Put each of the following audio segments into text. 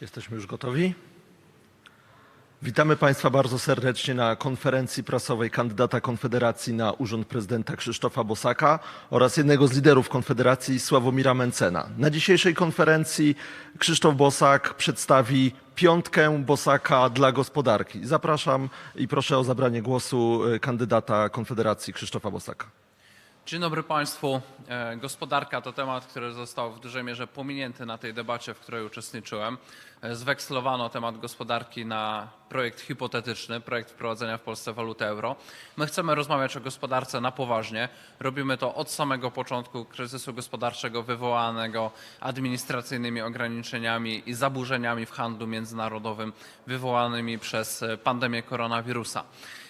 Jesteśmy już gotowi. Witamy Państwa bardzo serdecznie na konferencji prasowej kandydata Konfederacji na urząd prezydenta Krzysztofa Bosaka oraz jednego z liderów Konfederacji Sławomira Mencena. Na dzisiejszej konferencji Krzysztof Bosak przedstawi piątkę Bosaka dla gospodarki. Zapraszam i proszę o zabranie głosu y, kandydata Konfederacji Krzysztofa Bosaka. Dzień dobry Państwu. E, Gospodarka to temat, który został w dużej mierze pominięty na tej debacie, w której uczestniczyłem. E, Zwekslowano temat gospodarki na projekt hipotetyczny, projekt wprowadzenia w Polsce waluty euro. My chcemy rozmawiać o gospodarce na poważnie. Robimy to od samego początku kryzysu gospodarczego wywołanego administracyjnymi ograniczeniami i zaburzeniami w handlu międzynarodowym wywołanymi przez e, pandemię koronawirusa.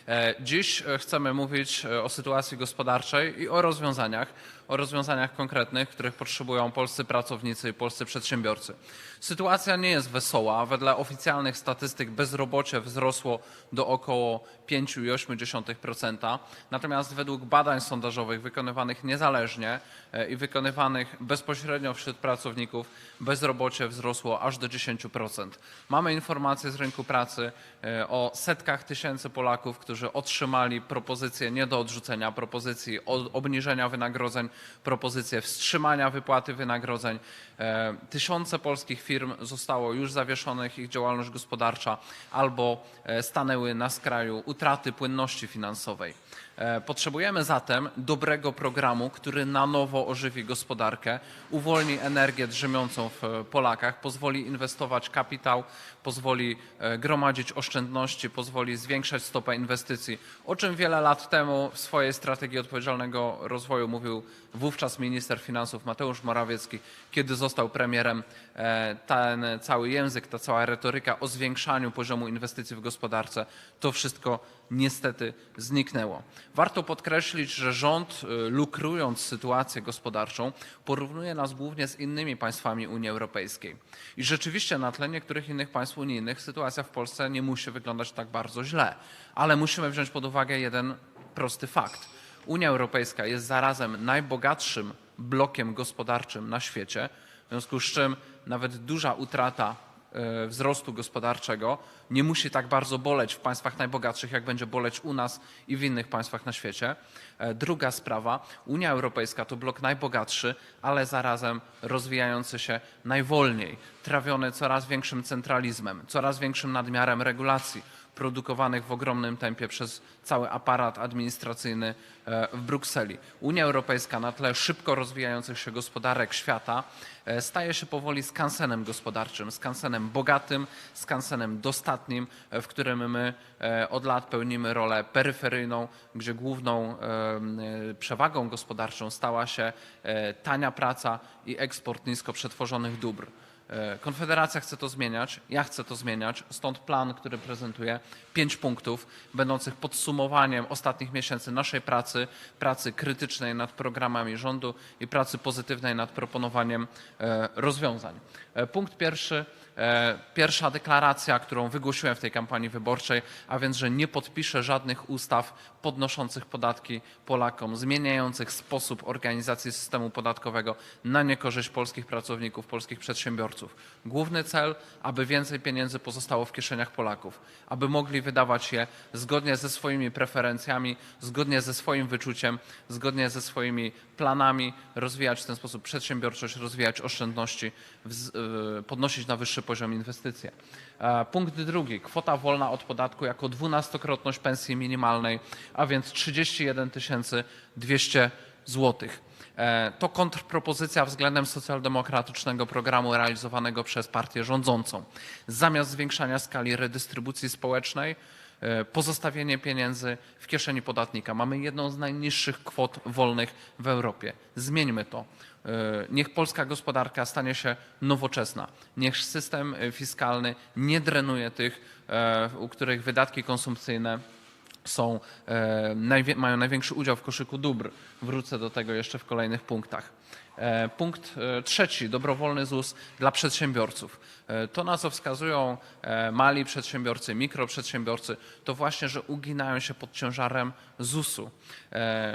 E, Dziś e, chcemy mówić e, o sytuacji gospodarczej i o rozwiązaniach, o rozwiązaniach konkretnych, których potrzebują polscy pracownicy i polscy przedsiębiorcy. Sytuacja nie jest wesoła. Wedle oficjalnych statystyk bezrobocie wzrosło do około 5,8%. Natomiast według badań sondażowych wykonywanych niezależnie e, i wykonywanych bezpośrednio wśród pracowników bezrobocie wzrosło aż do 10%. Mamy informacje z rynku pracy e, o setkach tysięcy Polaków, którzy otrzymali propozycje nie do odrzucenia, propozycji obniżenia wynagrodzeń, propozycje wstrzymania wypłaty wynagrodzeń. E, Tysiące polskich firm zostało już zawieszonych, ich działalność gospodarcza albo e, stanęły na skraju utraty płynności finansowej. E, Potrzebujemy zatem dobrego programu, który na nowo ożywi gospodarkę, uwolni energię drzemiącą w e, Polakach, pozwoli inwestować kapitał, pozwoli e, gromadzić oszczędności, pozwoli zwiększać stopę inwestycji, o czym wiele lat temu w swojej strategii odpowiedzialnego rozwoju mówił wówczas minister finansów Mateusz Morawiecki, kiedy został premierem. Ten cały język, ta cała retoryka o zwiększaniu poziomu inwestycji w gospodarce, to wszystko niestety zniknęło. Warto podkreślić, że rząd, y, lukrując sytuację gospodarczą, porównuje nas głównie z innymi państwami Unii Europejskiej. I rzeczywiście na tle niektórych innych państw unijnych sytuacja w Polsce nie musi wyglądać tak bardzo źle, ale musimy wziąć pod uwagę jeden prosty fakt. Unia Europejska jest zarazem najbogatszym blokiem gospodarczym na świecie, w związku z czym nawet duża utrata wzrostu gospodarczego nie musi tak bardzo boleć w państwach najbogatszych, jak będzie boleć u nas i w innych państwach na świecie. E, Druga sprawa, Unia Europejska to blok najbogatszy, ale zarazem rozwijający się najwolniej, trawiony coraz większym centralizmem, coraz większym nadmiarem regulacji produkowanych w ogromnym tempie przez cały aparat administracyjny e, w Brukseli. Unia Europejska na tle szybko rozwijających się gospodarek świata e, staje się powoli skansenem gospodarczym, skansenem bogatym, skansenem dostatnim, e, w którym my od lat pełnimy rolę peryferyjną, gdzie główną przewagą gospodarczą stała się tania praca i eksport nisko przetworzonych dóbr. E, Konfederacja chce to zmieniać, ja chcę to zmieniać, stąd plan, który prezentuję, pięć punktów, będących podsumowaniem ostatnich miesięcy naszej pracy, pracy krytycznej nad programami rządu i pracy pozytywnej nad proponowaniem e, rozwiązań. E, Punkt pierwszy. E, Pierwsza deklaracja, którą wygłosiłem w tej kampanii wyborczej, a więc, że nie podpiszę żadnych ustaw podnoszących podatki Polakom, zmieniających sposób organizacji systemu podatkowego na niekorzyść polskich pracowników, polskich przedsiębiorców. Główny cel, aby więcej pieniędzy pozostało w kieszeniach Polaków, aby mogli wydawać je zgodnie ze swoimi preferencjami, zgodnie ze swoim wyczuciem, zgodnie ze swoimi planami, rozwijać w ten sposób przedsiębiorczość, rozwijać oszczędności, y, podnosić na wyższy poziom inwestycje. E, Punkt drugi, kwota wolna od podatku jako dwunastokrotność pensji minimalnej, a więc 31 200 złotych. E, To kontrpropozycja względem socjaldemokratycznego programu realizowanego przez partię rządzącą. Zamiast zwiększania skali redystrybucji społecznej, e, pozostawienie pieniędzy w kieszeni podatnika. Mamy jedną z najniższych kwot wolnych w Europie. Zmieńmy to. E, Niech polska gospodarka stanie się nowoczesna. Niech system e, fiskalny nie drenuje tych, e, u których wydatki konsumpcyjne są, e, mają największy udział w koszyku dóbr. Wrócę do tego jeszcze w kolejnych punktach. E, Punkt e, trzeci, dobrowolny ZUS dla przedsiębiorców. E, To, na co wskazują mali przedsiębiorcy, mikroprzedsiębiorcy, to właśnie, że uginają się pod ciężarem ZUS-u,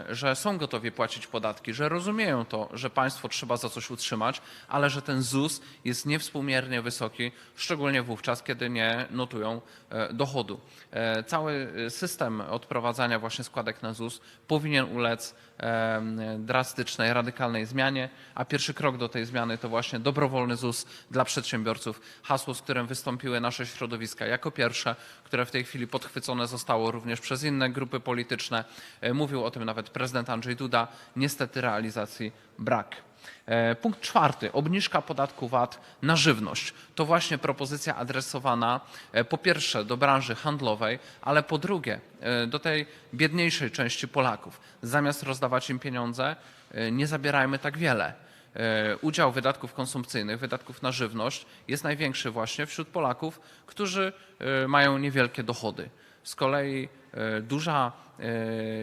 że są gotowi płacić podatki, że rozumieją to, że państwo trzeba za coś utrzymać, ale że ten ZUS jest niewspółmiernie wysoki, szczególnie wówczas, kiedy nie notują dochodu. Cały system odprowadzania właśnie składek na ZUS powinien ulec drastycznej, radykalnej zmianie, a pierwszy krok do tej zmiany to właśnie dobrowolny ZUS dla przedsiębiorców. Hasło, z którym wystąpiły nasze środowiska jako pierwsze, które w tej chwili podchwycone zostało również przez inne grupy polityczne. E, Mówił o tym nawet prezydent Andrzej Duda. Niestety realizacji brak. E, Punkt czwarty. Obniżka podatku VAT na żywność. To właśnie propozycja adresowana e, po pierwsze do branży handlowej, ale po drugie e, do tej biedniejszej części Polaków. Zamiast rozdawać im pieniądze, nie zabierajmy tak wiele. Udział wydatków konsumpcyjnych, wydatków na żywność jest największy właśnie wśród Polaków, którzy mają niewielkie dochody. Z kolei duża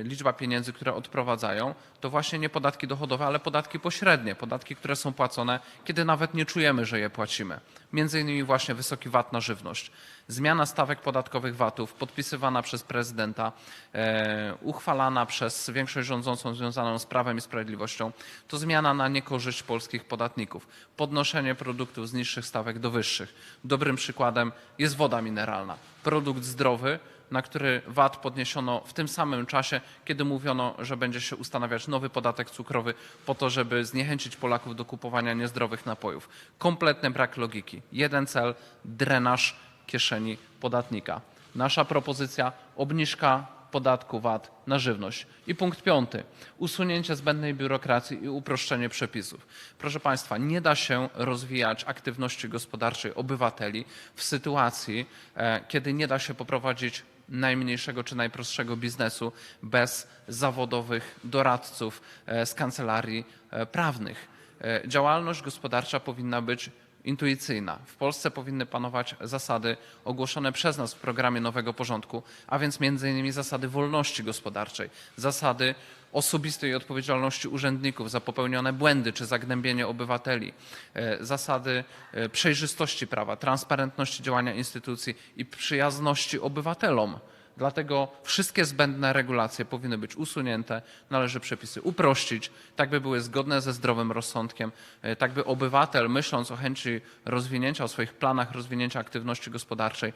liczba pieniędzy, które odprowadzają, to właśnie nie podatki dochodowe, ale podatki pośrednie, podatki, które są płacone, kiedy nawet nie czujemy, że je płacimy. Między innymi właśnie wysoki VAT na żywność. Zmiana stawek podatkowych VAT-ów podpisywana przez prezydenta, e, uchwalana przez większość rządzącą związaną z Prawem i Sprawiedliwością, to zmiana na niekorzyść polskich podatników. Podnoszenie produktów z niższych stawek do wyższych. Dobrym przykładem jest woda mineralna. Produkt zdrowy, na który VAT podniesiono w tym samym czasie, kiedy mówiono, że będzie się ustanawiać nowy podatek cukrowy po to, żeby zniechęcić Polaków do kupowania niezdrowych napojów. Kompletny brak logiki. Jeden cel drenaż kieszeni podatnika. Nasza propozycja obniżka podatku VAT na żywność. I punkt piąty. Usunięcie zbędnej biurokracji i uproszczenie przepisów. Proszę Państwa, nie da się rozwijać aktywności gospodarczej obywateli w sytuacji, e, kiedy nie da się poprowadzić najmniejszego czy najprostszego biznesu bez zawodowych doradców e, z kancelarii e, prawnych. E, Działalność gospodarcza powinna być intuicyjna. W Polsce powinny panować zasady ogłoszone przez nas w programie Nowego Porządku, a więc między innymi zasady wolności gospodarczej, zasady osobistej odpowiedzialności urzędników za popełnione błędy czy zagnębienie obywateli, e, zasady e, przejrzystości prawa, transparentności działania instytucji i przyjazności obywatelom. Dlatego wszystkie zbędne regulacje powinny być usunięte, należy przepisy uprościć, tak by były zgodne ze zdrowym rozsądkiem, e, tak by obywatel, myśląc o chęci rozwinięcia, o swoich planach rozwinięcia aktywności gospodarczej,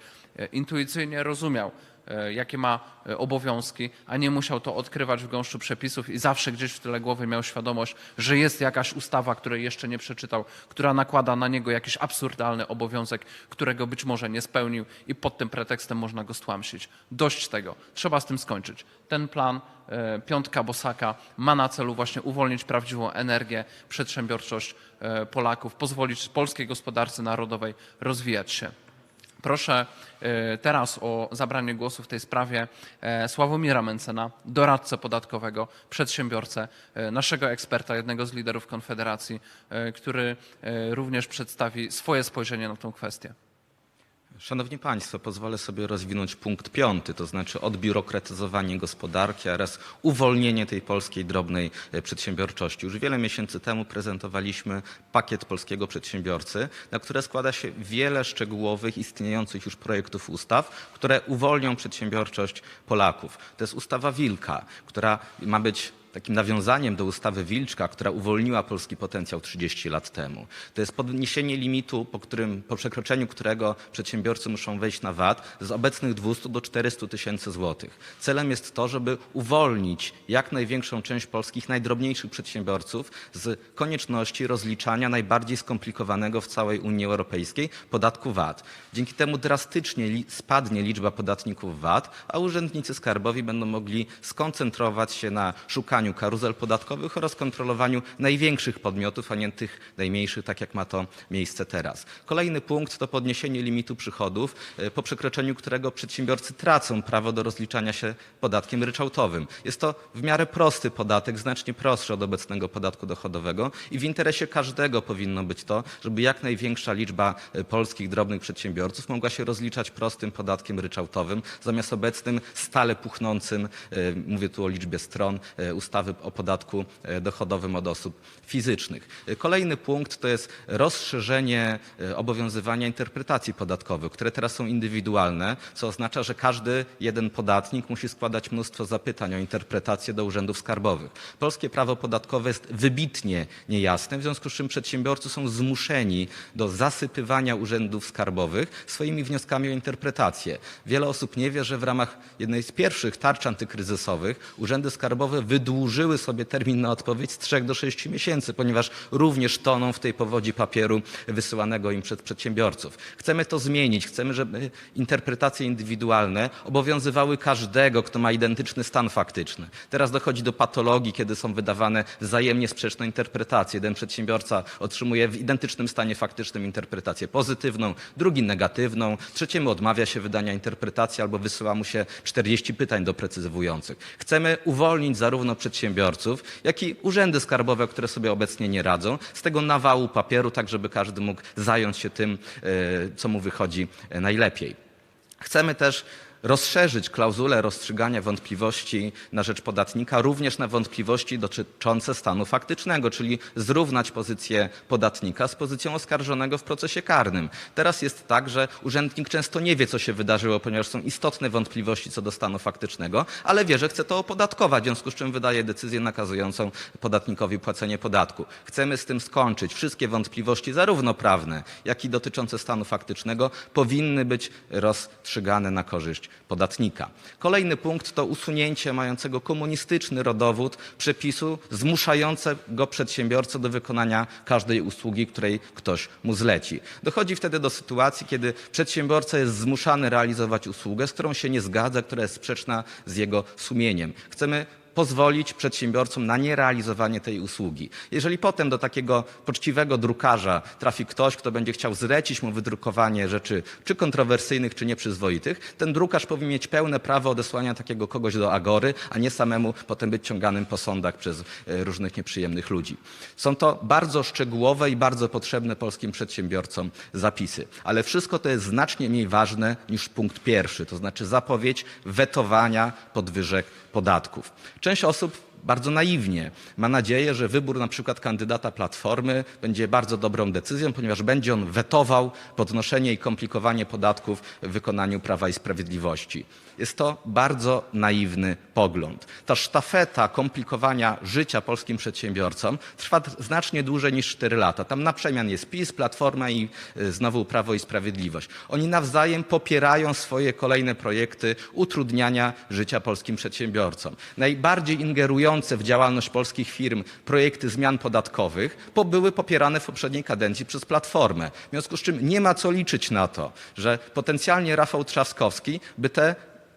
intuicyjnie rozumiał, jakie ma e, obowiązki, a nie musiał to odkrywać w gąszczu przepisów i zawsze gdzieś w tyle głowy miał świadomość, że jest jakaś ustawa, której jeszcze nie przeczytał, która nakłada na niego jakiś absurdalny obowiązek, którego być może nie spełnił i pod tym pretekstem można go stłamsić. Dość tego. Trzeba z tym skończyć. Ten plan e, piątka Bosaka ma na celu właśnie uwolnić prawdziwą energię, przedsiębiorczość e, Polaków, pozwolić polskiej gospodarce narodowej rozwijać się. Proszę e, teraz o zabranie głosu w tej sprawie e, Sławomira Mencena, doradcę podatkowego, przedsiębiorcę, e, naszego eksperta, jednego z liderów Konfederacji, który również przedstawi swoje spojrzenie na tę kwestię. Szanowni Państwo, pozwolę sobie rozwinąć punkt piąty, to znaczy odbiurokratyzowanie gospodarki oraz uwolnienie tej polskiej drobnej e, przedsiębiorczości. Już wiele miesięcy temu prezentowaliśmy pakiet polskiego przedsiębiorcy, na które składa się wiele szczegółowych, istniejących już projektów ustaw, które uwolnią przedsiębiorczość Polaków. To jest ustawa Wilka, która ma być takim nawiązaniem do ustawy Wilczka, która uwolniła polski potencjał 30 lat temu. To jest podniesienie limitu, po, którym, po przekroczeniu którego przedsiębiorcy muszą wejść na VAT z obecnych 200 do 400 tysięcy złotych. Celem jest to, żeby uwolnić jak największą część polskich najdrobniejszych przedsiębiorców z konieczności rozliczania najbardziej skomplikowanego w całej Unii Europejskiej podatku VAT. Dzięki temu drastycznie spadnie liczba podatników VAT, a urzędnicy skarbowi będą mogli skoncentrować się na szukaniu karuzel podatkowych oraz kontrolowaniu największych podmiotów, a nie tych najmniejszych, tak jak ma to miejsce teraz. Kolejny punkt to podniesienie limitu przychodów, e, po przekroczeniu którego przedsiębiorcy tracą prawo do rozliczania się podatkiem ryczałtowym. Jest to w miarę prosty podatek, znacznie prostszy od obecnego podatku dochodowego i w interesie każdego powinno być to, żeby jak największa liczba e, polskich drobnych przedsiębiorców mogła się rozliczać prostym podatkiem ryczałtowym, zamiast obecnym stale puchnącym, e, mówię tu o liczbie stron, ustawy ustawy o podatku e, dochodowym od osób fizycznych. Kolejny punkt to jest rozszerzenie e, obowiązywania interpretacji podatkowych, które teraz są indywidualne, co oznacza, że każdy jeden podatnik musi składać mnóstwo zapytań o interpretację do urzędów skarbowych. Polskie prawo podatkowe jest wybitnie niejasne, w związku z czym przedsiębiorcy są zmuszeni do zasypywania urzędów skarbowych swoimi wnioskami o interpretację. Wiele osób nie wie, że w ramach jednej z pierwszych tarcz antykryzysowych urzędy skarbowe wydłużyły sobie termin na odpowiedź z 3 do 6 miesięcy, ponieważ również toną w tej powodzi papieru wysyłanego im przez przedsiębiorców. Chcemy to zmienić. Chcemy, żeby interpretacje indywidualne obowiązywały każdego, kto ma identyczny stan faktyczny. Teraz dochodzi do patologii, kiedy są wydawane wzajemnie sprzeczne interpretacje. Jeden przedsiębiorca otrzymuje w identycznym stanie faktycznym interpretację pozytywną, drugi negatywną, trzeciemu odmawia się wydania interpretacji albo wysyła mu się 40 pytań doprecyzowujących. Chcemy uwolnić zarówno przedsiębiorców, jak i urzędy skarbowe, które sobie obecnie nie radzą, z tego nawału papieru, tak żeby każdy mógł zająć się tym, e, co mu wychodzi e, najlepiej. Chcemy też rozszerzyć klauzulę rozstrzygania wątpliwości na rzecz podatnika również na wątpliwości dotyczące stanu faktycznego, czyli zrównać pozycję podatnika z pozycją oskarżonego w procesie karnym. Teraz jest tak, że urzędnik często nie wie, co się wydarzyło, ponieważ są istotne wątpliwości co do stanu faktycznego, ale wie, że chce to opodatkować, w związku z czym wydaje decyzję nakazującą podatnikowi płacenie podatku. Chcemy z tym skończyć. Wszystkie wątpliwości, zarówno prawne, jak i dotyczące stanu faktycznego, powinny być rozstrzygane na korzyść podatnika. Kolejny punkt to usunięcie mającego komunistyczny rodowód przepisu zmuszającego przedsiębiorcę do wykonania każdej usługi, której ktoś mu zleci. Dochodzi wtedy do sytuacji, kiedy przedsiębiorca jest zmuszany realizować usługę, z którą się nie zgadza, która jest sprzeczna z jego sumieniem. Chcemy pozwolić przedsiębiorcom na nierealizowanie tej usługi. Jeżeli potem do takiego poczciwego drukarza trafi ktoś, kto będzie chciał zlecić mu wydrukowanie rzeczy czy kontrowersyjnych, czy nieprzyzwoitych, ten drukarz powinien mieć pełne prawo odesłania takiego kogoś do agory, a nie samemu potem być ciąganym po sądach przez e, różnych nieprzyjemnych ludzi. Są to bardzo szczegółowe i bardzo potrzebne polskim przedsiębiorcom zapisy, ale wszystko to jest znacznie mniej ważne niż punkt pierwszy, to znaczy zapowiedź wetowania podwyżek podatków. Część osób bardzo naiwnie ma nadzieję, że wybór na przykład kandydata Platformy będzie bardzo dobrą decyzją, ponieważ będzie on wetował podnoszenie i komplikowanie podatków w wykonaniu Prawa i Sprawiedliwości. Jest to bardzo naiwny pogląd. Ta sztafeta komplikowania życia polskim przedsiębiorcom trwa znacznie dłużej niż 4 lata. Tam na przemian jest PiS, Platforma i y, znowu Prawo i Sprawiedliwość. Oni nawzajem popierają swoje kolejne projekty utrudniania życia polskim przedsiębiorcom. Najbardziej ingerujące w działalność polskich firm projekty zmian podatkowych po- były popierane w poprzedniej kadencji przez Platformę. W związku z czym nie ma co liczyć na to, że potencjalnie Rafał Trzaskowski by te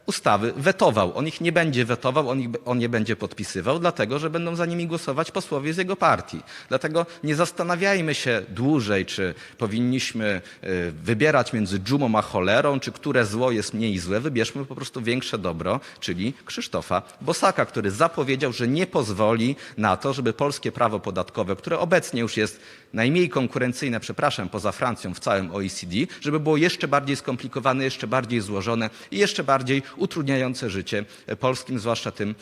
ustawy wetował. On ich nie będzie wetował, on, ich, on je będzie podpisywał, dlatego że będą za nimi głosować posłowie z jego partii. Dlatego nie zastanawiajmy się dłużej, czy powinniśmy y, wybierać między dżumą a cholerą, czy które zło jest mniej złe. Wybierzmy po prostu większe dobro, czyli Krzysztofa Bosaka, który zapowiedział, że nie pozwoli na to, żeby polskie prawo podatkowe, które obecnie już jest najmniej konkurencyjne, przepraszam, poza Francją w całym OECD, żeby było jeszcze bardziej skomplikowane, jeszcze bardziej złożone i jeszcze bardziej utrudniające życie polskim, zwłaszcza tym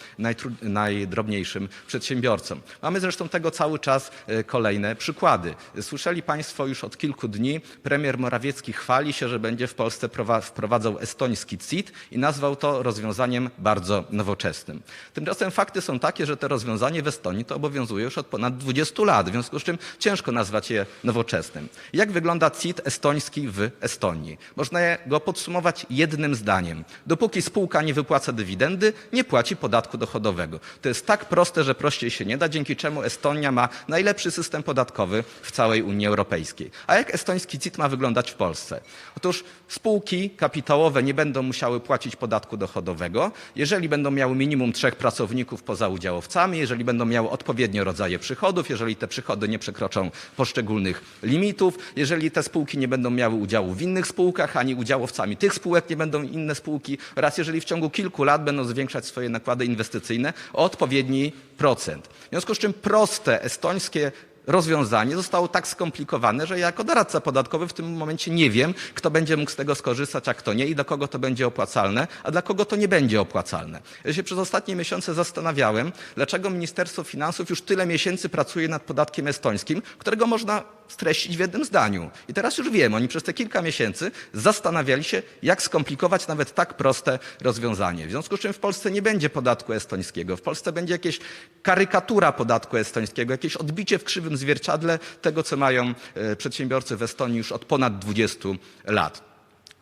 najdrobniejszym przedsiębiorcom. Mamy zresztą tego cały czas e, kolejne przykłady. Słyszeli Państwo już od kilku dni, premier Morawiecki chwali się, że będzie w Polsce prowa- wprowadzał estoński CIT i nazwał to rozwiązaniem bardzo nowoczesnym. Tymczasem fakty są takie, że to rozwiązanie w Estonii to obowiązuje już od ponad 20 lat, w związku z czym ciężko nazwać je nowoczesnym. Jak wygląda CIT estoński w Estonii? Można go podsumować jednym zdaniem. Dopóki spółka nie wypłaca dywidendy, nie płaci podatku dochodowego. To jest tak proste, że prościej się nie da, dzięki czemu Estonia ma najlepszy system podatkowy w całej Unii Europejskiej. A jak estoński CIT ma wyglądać w Polsce? Otóż spółki kapitałowe nie będą musiały płacić podatku dochodowego, jeżeli będą miały minimum trzech pracowników poza udziałowcami, jeżeli będą miały odpowiednie rodzaje przychodów, jeżeli te przychody nie przekroczą poszczególnych limitów, jeżeli te spółki nie będą miały udziału w innych spółkach, ani udziałowcami tych spółek nie będą inne spółki oraz jeżeli w ciągu kilku lat będą zwiększać swoje nakłady inwestycyjne o odpowiedni procent. W związku z czym proste estońskie rozwiązanie zostało tak skomplikowane, że ja jako doradca podatkowy w tym momencie nie wiem, kto będzie mógł z tego skorzystać, a kto nie i do kogo to będzie opłacalne, a dla kogo to nie będzie opłacalne. Ja się przez ostatnie miesiące zastanawiałem, dlaczego Ministerstwo Finansów już tyle miesięcy pracuje nad podatkiem estońskim, którego można streścić w jednym zdaniu. I teraz już wiem, oni przez te kilka miesięcy zastanawiali się, jak skomplikować nawet tak proste rozwiązanie. W związku z czym w Polsce nie będzie podatku estońskiego. W Polsce będzie jakieś karykatura podatku estońskiego, jakieś odbicie w krzywym zwierciadle tego, co mają e, przedsiębiorcy w Estonii już od ponad 20 lat.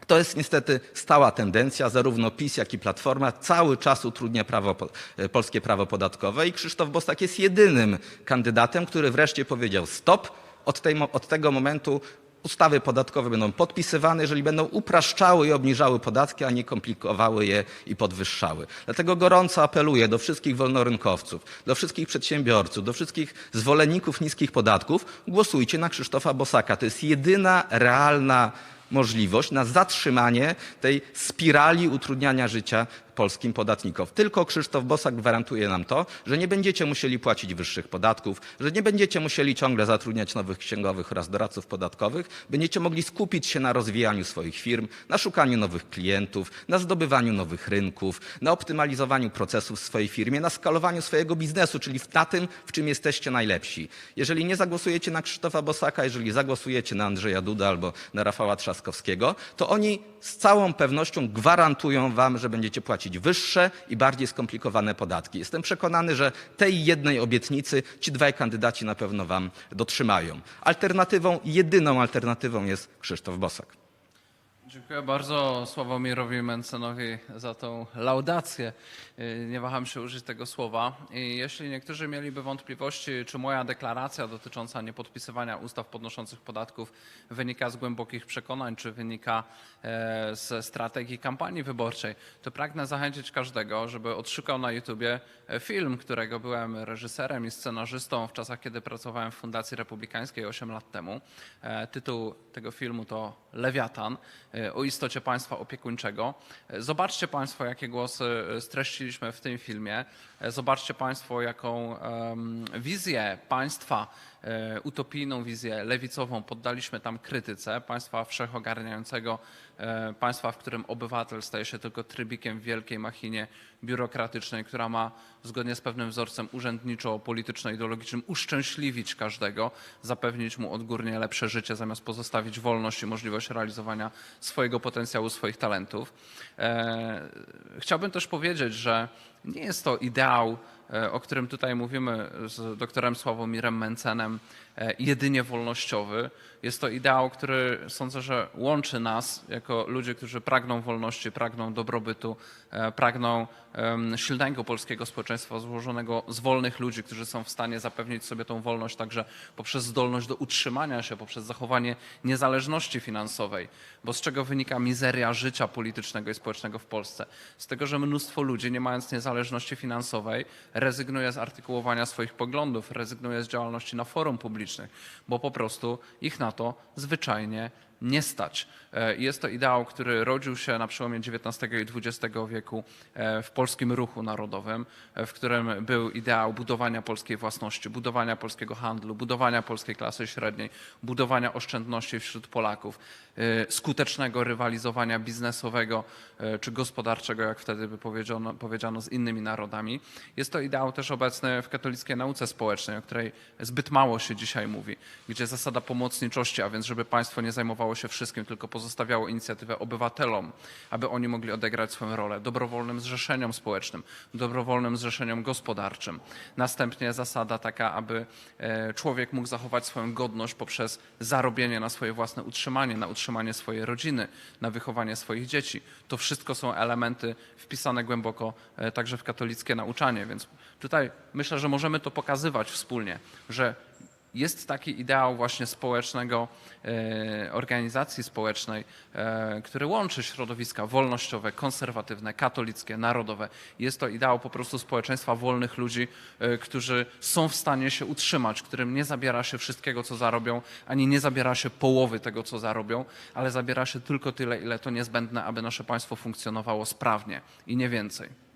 To jest niestety stała tendencja, zarówno PiS, jak i Platforma cały czas utrudnia prawo, e, polskie prawo podatkowe i Krzysztof Bosak jest jedynym kandydatem, który wreszcie powiedział stop, od, tej, od tego momentu ustawy podatkowe będą podpisywane, jeżeli będą upraszczały i obniżały podatki, a nie komplikowały je i podwyższały. Dlatego gorąco apeluję do wszystkich wolnorynkowców, do wszystkich przedsiębiorców, do wszystkich zwolenników niskich podatków, głosujcie na Krzysztofa Bosaka. To jest jedyna realna możliwość na zatrzymanie tej spirali utrudniania życia polskim podatnikom. Tylko Krzysztof Bosak gwarantuje nam to, że nie będziecie musieli płacić wyższych podatków, że nie będziecie musieli ciągle zatrudniać nowych księgowych oraz doradców podatkowych, będziecie mogli skupić się na rozwijaniu swoich firm, na szukaniu nowych klientów, na zdobywaniu nowych rynków, na optymalizowaniu procesów w swojej firmie, na skalowaniu swojego biznesu, czyli na tym, w czym jesteście najlepsi. Jeżeli nie zagłosujecie na Krzysztofa Bosaka, jeżeli zagłosujecie na Andrzeja Duda albo na Rafała Trzaskowskiego, to oni z całą pewnością gwarantują wam, że będziecie płacić wyższe i bardziej skomplikowane podatki. Jestem przekonany, że tej jednej obietnicy ci dwaj kandydaci na pewno wam dotrzymają. Alternatywą, jedyną alternatywą jest Krzysztof Bosak. Dziękuję bardzo Sławomirowi Mencenowi za tą laudację. Yy, Nie waham się użyć tego słowa. I jeśli niektórzy mieliby wątpliwości, czy moja deklaracja dotycząca niepodpisywania ustaw podnoszących podatków wynika z głębokich przekonań, czy wynika e, ze strategii kampanii wyborczej, to pragnę zachęcić każdego, żeby odszukał na YouTubie e, film, którego byłem reżyserem i scenarzystą w czasach, kiedy pracowałem w Fundacji Republikańskiej 8 lat temu. E, Tytuł tego filmu to Lewiatan o istocie państwa opiekuńczego. E, Zobaczcie Państwo, jakie głosy e, streściliśmy w tym filmie. E, Zobaczcie Państwo, jaką wizję państwa, e, utopijną wizję lewicową poddaliśmy tam krytyce, państwa wszechogarniającego, e, państwa, w którym obywatel staje się tylko trybikiem w wielkiej machinie biurokratycznej, która ma zgodnie z pewnym wzorcem urzędniczo-polityczno-ideologicznym uszczęśliwić każdego, zapewnić mu odgórnie lepsze życie, zamiast pozostawić wolność i możliwość realizowania swojego potencjału, swoich talentów. E, chciałbym też powiedzieć, że nie jest to ideał, e, o którym tutaj mówimy z doktorem Sławomirem Mencenem, e, jedynie wolnościowy. Jest to ideał, który sądzę, że łączy nas jako ludzi, którzy pragną wolności, pragną dobrobytu, e, pragną silnego polskiego społeczeństwa złożonego z wolnych ludzi, którzy są w stanie zapewnić sobie tą wolność także poprzez zdolność do utrzymania się, poprzez zachowanie niezależności finansowej. Bo z czego wynika mizeria życia politycznego i społecznego w Polsce? Z tego, że mnóstwo ludzi, nie mając niezależności finansowej, rezygnuje z artykułowania swoich poglądów, rezygnuje z działalności na forum publicznych, bo po prostu ich na to zwyczajnie nie stać. E, Jest to ideał, który rodził się na przełomie XIX i XX wieku e, w polskim ruchu narodowym, e, w którym był ideał budowania polskiej własności, budowania polskiego handlu, budowania polskiej klasy średniej, budowania oszczędności wśród Polaków, skutecznego rywalizowania biznesowego czy gospodarczego, jak wtedy by powiedziano, powiedziano, z innymi narodami. Jest to ideał też obecny w katolickiej nauce społecznej, o której zbyt mało się dzisiaj mówi, gdzie zasada pomocniczości, a więc żeby państwo nie zajmowało się wszystkim, tylko pozostawiało inicjatywę obywatelom, aby oni mogli odegrać swoją rolę, dobrowolnym zrzeszeniom społecznym, dobrowolnym zrzeszeniom gospodarczym. Następnie zasada taka, aby e, człowiek mógł zachować swoją godność poprzez zarobienie na swoje własne utrzymanie, na utrzymanie swojej rodziny, na wychowanie swoich dzieci. To wszystko są elementy wpisane głęboko e, także w katolickie nauczanie, więc tutaj myślę, że możemy to pokazywać wspólnie, że jest taki ideał właśnie społecznego, e, organizacji społecznej, e, który łączy środowiska wolnościowe, konserwatywne, katolickie, narodowe. Jest to ideał po prostu społeczeństwa wolnych ludzi, e, którzy są w stanie się utrzymać, którym nie zabiera się wszystkiego, co zarobią, ani nie zabiera się połowy tego, co zarobią, ale zabiera się tylko tyle, ile to niezbędne, aby nasze państwo funkcjonowało sprawnie i nie więcej.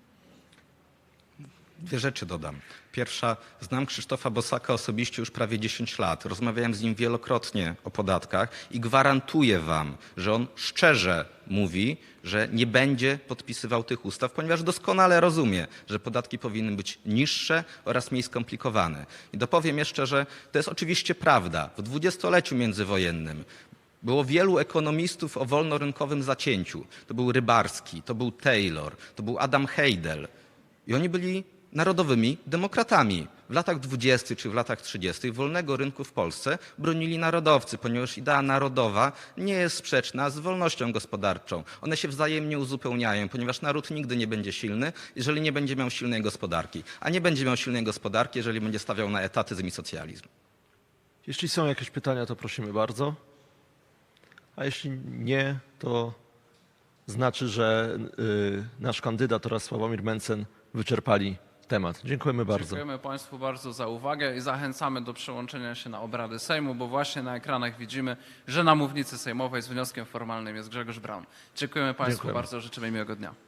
Dwie rzeczy dodam. Pierwsza, znam Krzysztofa Bosaka osobiście już prawie 10 lat. Rozmawiałem z nim wielokrotnie o podatkach i gwarantuję wam, że on szczerze mówi, że nie będzie podpisywał tych ustaw, ponieważ doskonale rozumie, że podatki powinny być niższe oraz mniej skomplikowane. I dopowiem jeszcze, że to jest oczywiście prawda. W dwudziestoleciu międzywojennym było wielu ekonomistów o wolnorynkowym zacięciu. To był Rybarski, to był Taylor, to był Adam Heidel. I oni byli narodowymi demokratami. W latach 20. czy w latach 30. wolnego rynku w Polsce bronili narodowcy, ponieważ idea narodowa nie jest sprzeczna z wolnością gospodarczą. One się wzajemnie uzupełniają, ponieważ naród nigdy nie będzie silny, jeżeli nie będzie miał silnej gospodarki. A nie będzie miał silnej gospodarki, jeżeli będzie stawiał na etatyzm i socjalizm. Jeśli są jakieś pytania, to prosimy bardzo. A jeśli nie, to znaczy, że y, nasz kandydat oraz Sławomir Mencen wyczerpali temat. Dziękujemy bardzo. Dziękujemy Państwu bardzo za uwagę i zachęcamy do przyłączenia się na obrady Sejmu, bo właśnie na ekranach widzimy, że na mównicy sejmowej z wnioskiem formalnym jest Grzegorz Braun. Dziękujemy Państwu Dziękujemy. bardzo, życzymy miłego dnia.